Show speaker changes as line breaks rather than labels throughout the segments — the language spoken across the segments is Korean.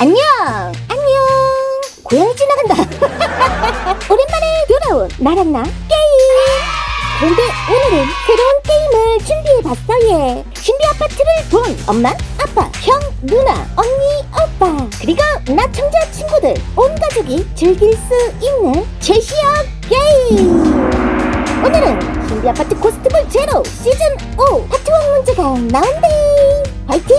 안녕! 안녕! 고양이 지나간다. 오랜만에 돌아온 나란나 게임! 그런데 오늘은 새로운 게임을 준비해봤어, 얘. 신비 아파트를 본 엄마, 아빠, 형, 누나, 언니, 오빠, 그리고 나 청자 친구들, 온 가족이 즐길 수 있는 제시어 게임! 오늘은 신비 아파트 고스트볼 제로 시즌 5 파트 1 문제가 나온대! 화이팅!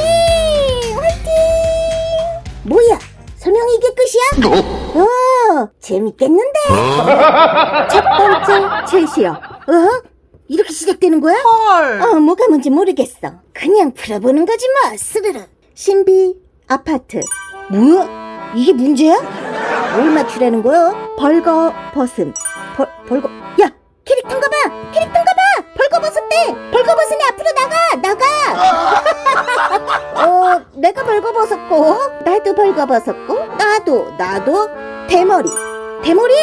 뭐야? 설명이 이게 끝이야? 어, 재밌겠는데? 첫 번째 제시어. 어? 이렇게 시작되는 거야?
헐.
어, 뭐가 뭔지 모르겠어. 그냥 풀어보는 거지 뭐, 스르르. 신비 아파트. 뭐야? 이게 문제야? 뭘 맞추라는 거야? 벌거 벗음. 벌, 벌거, 야! 캐릭터인가 봐! 캐릭터인가 봐! 벌거 벗었대! 벌거 벗으니 앞으로 나가! 나가! 어, 내가 벌거벗었고, 나도 벌거벗었고, 나도, 나도, 대머리. 대머리?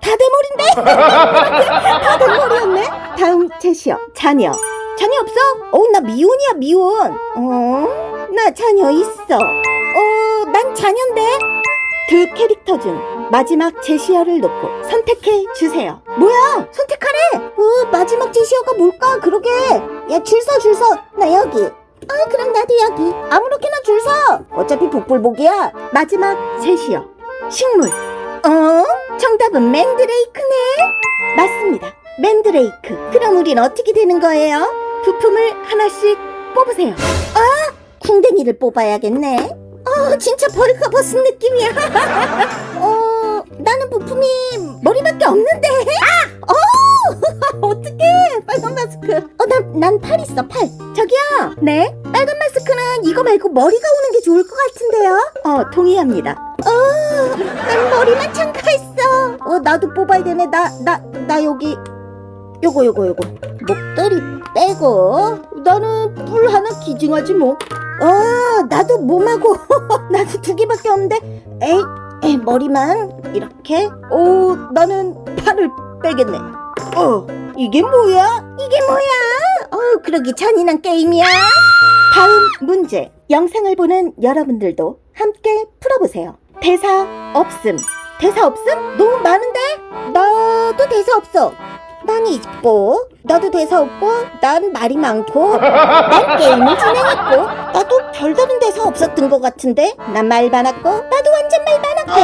다 대머리인데? 다 대머리였네? 다음 제시어. 자녀. 자녀 없어? 어, 나 미혼이야, 미혼. 어, 나 자녀 있어. 어, 난 자녀인데? 두 캐릭터 중 마지막 제시어를 놓고 선택해 주세요. 뭐야? 선택하래. 어, 마지막 제시어가 뭘까? 그러게. 야, 줄 서, 줄 서. 나 여기. 아, 그럼 나도 여기. 아무렇게나 줄 서. 어차피 복불복이야. 마지막 제시어. 식물. 어? 정답은 맨드레이크네. 맞습니다. 맨드레이크. 그럼 우린 어떻게 되는 거예요? 부품을 하나씩 뽑으세요. 아, 궁뎅이를 뽑아야겠네. 어, 진짜 벌거벗은 느낌이야. 어, 나는 부품이 머리밖에 없는데. 아! 어! 어떡해. 빨간 마스크. 어, 난, 난 팔 있어, 팔. 저기요. 네? 빨간 마스크는 이거 말고 머리가 오는 게 좋을 것 같은데요? 어, 동의합니다. 어, 난 머리만 참가했어. 어, 나도 뽑아야 되네. 나, 나, 나 여기. 요거, 요거, 요거. 목도리 빼고. 나는 뿔 하나 기증하지 뭐. 어, 나도 몸하고. 나도 두 개밖에 없는데. 에이, 에이, 머리만. 이렇게. 오, 나는 팔을 빼겠네. 어, 이게 뭐야? 이게 뭐야? 어, 그러기 잔인한 게임이야. 다음 문제. 영상을 보는 여러분들도 함께 풀어보세요. 대사 없음. 대사 없음? 너무 많은데? 나도 대사 없어. 난 있고, 나도 대사 없고, 난 말이 많고, 난 게임을 진행했고, 나도 별다른 대사 없었던 것 같은데? 난 말 많았고, 나도 완전 말 많았고,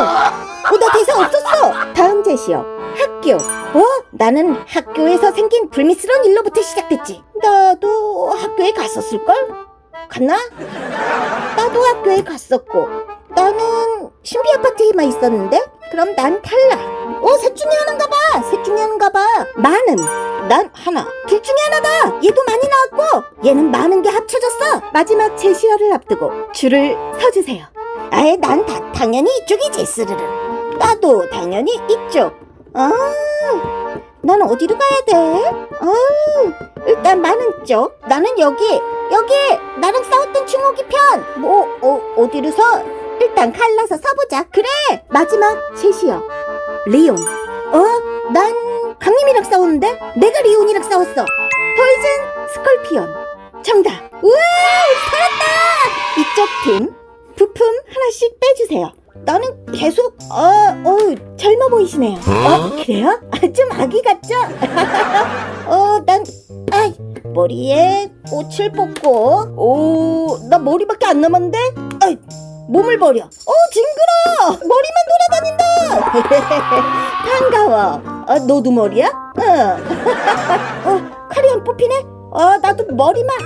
어, 나 대사 없었어! 다음 제시어. 학교. 어? 나는 학교에서 생긴 불미스러운 일로부터 시작됐지. 나도 학교에 갔었을걸? 갔나? 나도 학교에 갔었고 나는 신비 아파트에만 있었는데 그럼 난 탈락 어? 셋 중에 하나인가 봐! 셋 중에 하나인가 봐 많은 난 하나 둘 중에 하나다 얘도 많이 나왔고 얘는 많은 게 합쳐졌어 마지막 제시어를 앞두고 줄을 서주세요 아예 난 다, 당연히 이쪽이지 스르르 나도 당연히 이쪽 아, 난 어디로 가야 돼? 아, 일단 많은 쪽 나는 여기 여기 나랑 싸웠던 충옥이 편. 뭐 어, 어디로 서? 일단 갈라서 서보자. 그래. 마지막 제시어. 리온. 어? 난 강림이랑 싸웠는데 내가 리온이랑 싸웠어. 포이즌 스컬피온. 정답. 우와 살았다. 이쪽 팀 부품 하나씩 빼주세요. 나는 계속 어, 어 젊어 보이시네요. 어 그래요? 아, 좀 아기 같죠? 어, 난 아이 머리에 꽃을 뽑고 오, 나 머리밖에 안 남았는데? 아이, 몸을 버려. 어, 징그러. 머리만 돌아다닌다. 반가워. 어, 너도 머리야? 어. 어, 칼이 안 뽑히네. 어, 나도 머리만.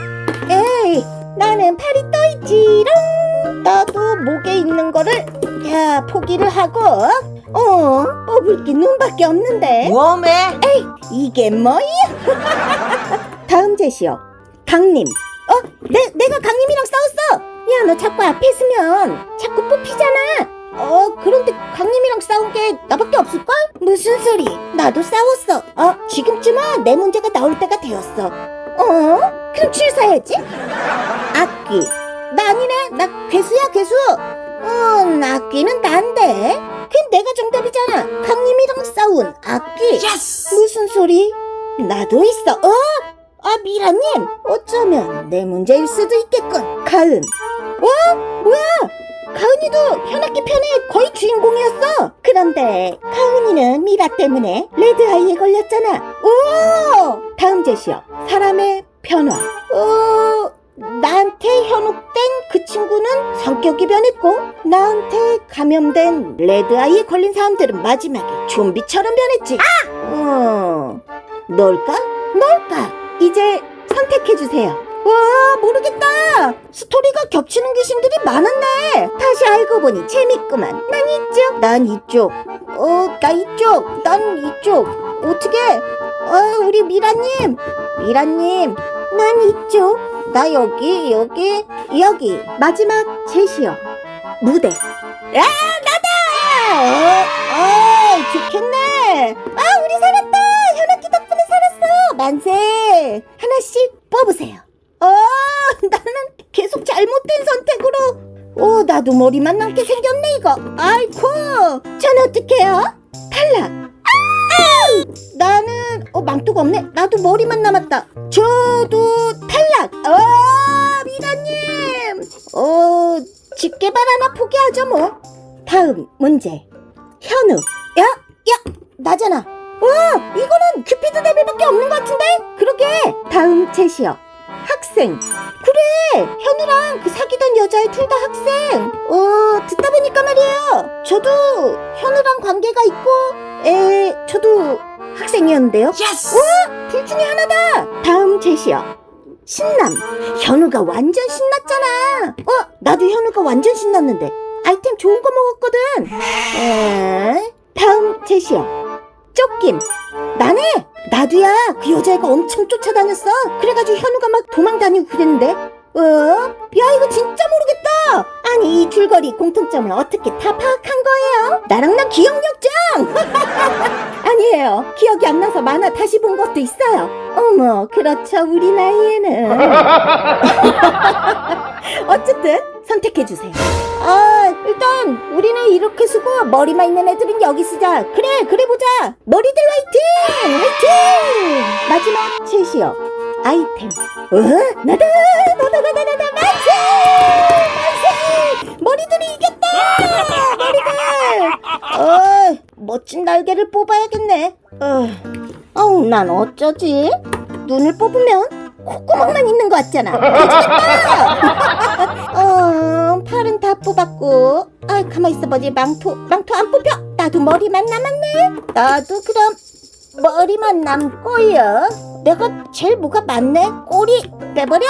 에이, 나는 팔이 떠 있지롱. 나도 목에 있는 거를 야 포기를 하고 어 뽑을 게 눈밖에 없는데
웜에
이게 뭐야? 다음 제시어 강림 어? 내, 내가 강림이랑 싸웠어 야 너 자꾸 앞에 있으면 자꾸 뽑히잖아 어 그런데 강림이랑 싸운 게 나밖에 없을걸? 무슨 소리 나도 싸웠어 어 지금쯤은 내 문제가 나올 때가 되었어 어? 그럼 줄 서야지 악귀 나 아니네 나 괴수야 괴수 어 악귀는 난데 그건 내가 정답이잖아 강림이랑 싸운 악귀
예스.
무슨 소리? 나도 있어. 어? 아, 미라님. 어쩌면 내 문제일 수도 있겠군. 가은. 어? 뭐야? 가은이 현욱이도 현악기 편의 거의 주인공이었어. 그런데 카은이는 미라 때문에 레드아이에 걸렸잖아. 오! 다음 제시어. 사람의 변화. 어, 나한테 현혹된 그 친구는 성격이 변했고 나한테 감염된 레드아이에 걸린 사람들은 마지막에 좀비처럼 변했지. 아! 어, 널까? 널까? 이제 선택해주세요. 와 모르겠다. 스토리가 겹치는 귀신들이 많았네. 다시 알고 보니 재밌구만. 난 이쪽 난 이쪽. 어 나 이쪽 난 이쪽. 어떻게? 어 우리 미라님. 미라님 난 이쪽. 나 여기 여기 여기. 마지막 제시어 무대. 야 나다! 어, 어 좋겠네. 아 만세 하나씩 뽑으세요 어, 나는 계속 잘못된 선택으로. 오, 나도 머리만 남게 생겼네, 이거. 아이쿠. 전 어떡해요? 탈락. 아! 나는, 어, 망토가 없네. 나도 머리만 남았다. 저도 탈락. 어, 미라님. 어, 집 개발 하나 포기하죠, 뭐. 다음 문제. 현우. 야, 야, 나잖아. 와, 이거는 큐피드 레벨밖에 없는 것 같은데? 그러게. 다음 제시어. 학생. 그래, 현우랑 그 사귀던 여자애 둘 다 학생. 어, 듣다 보니까 말이에요. 저도 현우랑 관계가 있고, 에, 저도 학생이었는데요. 와, 둘 중에 하나다. 다음 제시어. 신남. 현우가 완전 신났잖아. 어, 나도 현우가 완전 신났는데. 아이템 좋은 거 먹었거든. 에, 다음 제시어. 쫓김. 나네. 나도야. 그 여자애가 엄청 쫓아다녔어. 그래가지고 현우가 막 도망다니고 그랬는데. 어? 야 이거 진짜 이 줄거리 공통점을 어떻게 다 파악한 거예요? 나랑 나 기억력장. 아니에요. 기억이 안 나서 만화 다시 본 것도 있어요. 어머 그렇죠 우리 나이에는. 어쨌든 선택해 주세요. 아 일단 우리는 이렇게 쓰고 머리만 있는 애들은 여기 쓰자. 그래 그래 보자. 머리들 화이팅 화이팅. 마지막 제시어 아이템. 어 나다 나다 나다 나다 만세 만세 머리들이 이겼다 머리들. 어 멋진 날개를 뽑아야겠네. 어 어우 난 어쩌지? 눈을 뽑으면 콧구멍만 있는 것 같잖아. 어, 팔은 다 뽑았고. 아, 가만 있어보지. 망토, 망토 안 뽑혀. 나도 머리만 남았네. 나도 그럼 머리만 남고요. 내가 제일 뭐가 많네. 꼬리 빼버려.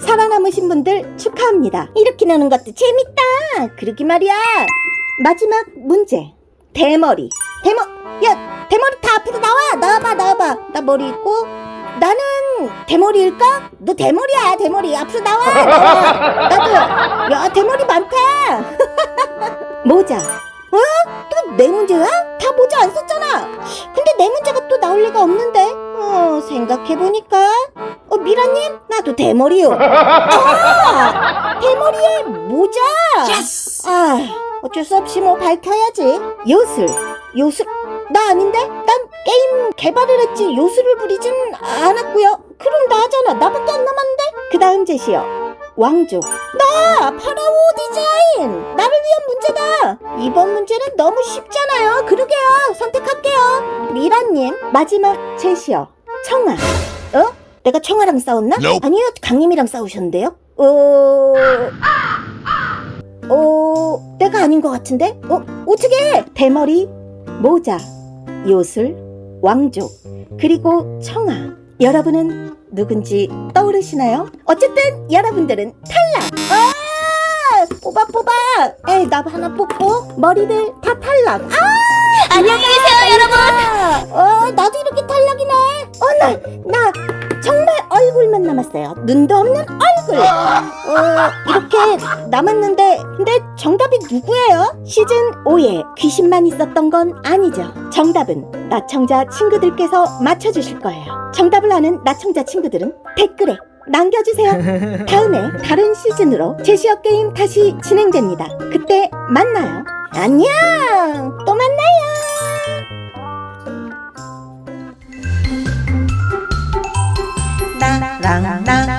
살아남으신 분들 축하합니다. 이렇게 노는 것도 재밌다. 그러기 말이야. 마지막 문제. 대머리. 대머, 야, 대머리 다 앞으로 나와. 나와봐, 나와봐. 나 머리 있고. 나는 대머리일까? 너 대머리야, 대머리. 앞으로 나와. 나와. 나도. 야, 대머리 많다. 모자. 어? 또 내 문제야? 다 모자 안 썼잖아. 근데 내 문제가 또 나올 리가 없는데. 어, 생각해보니까. 어, 미라님? 나도 대머리요. 아! 대머리에 모자! 아, 어쩔 수 없이 뭐 밝혀야지. 요술. 요술. 나 아닌데? 난 게임 개발을 했지 요술을 부리진 않았고요. 그럼 나잖아. 나밖에 안 남았는데? 그 다음 제시어. 왕족. 나 파라오 디자인. 나를 위한 문제다. 이번 문제는 너무 쉽잖아요. 그러게요. 선택할게요. 미라님 마지막 제시어. 청아. 어? 내가 청아랑 싸웠나?
Nope.
아니요. 강림이랑 싸우셨는데요. 어... 어... 내가 아닌 것 같은데? 어? 어떻게? 대머리, 모자, 요술, 왕족, 그리고 청아. 여러분은 누군지 떠오르시나요? 어쨌든 여러분들은 탈락! 아! 뽑아 뽑아! 에이 나 하나 뽑고 머리들 다 탈락! 아!
안녕히 계세요, 여러분.
어 나도 이렇게 탈락이네! 어나 나 정말 얼굴만 남았어요. 눈도 없는 얼굴! 어 이렇게 남았는데 근데 정답이 누구예요? 시즌 5에 귀신만 있었던 건 아니죠. 정답은 나청자 친구들께서 맞춰주실 거예요. 정답을 아는 나청자 친구들은 댓글에 남겨주세요. 다음에 다른 시즌으로 제시어 게임 다시 진행됩니다. 그때 만나요. 안녕! 또 만나요!
나랑랑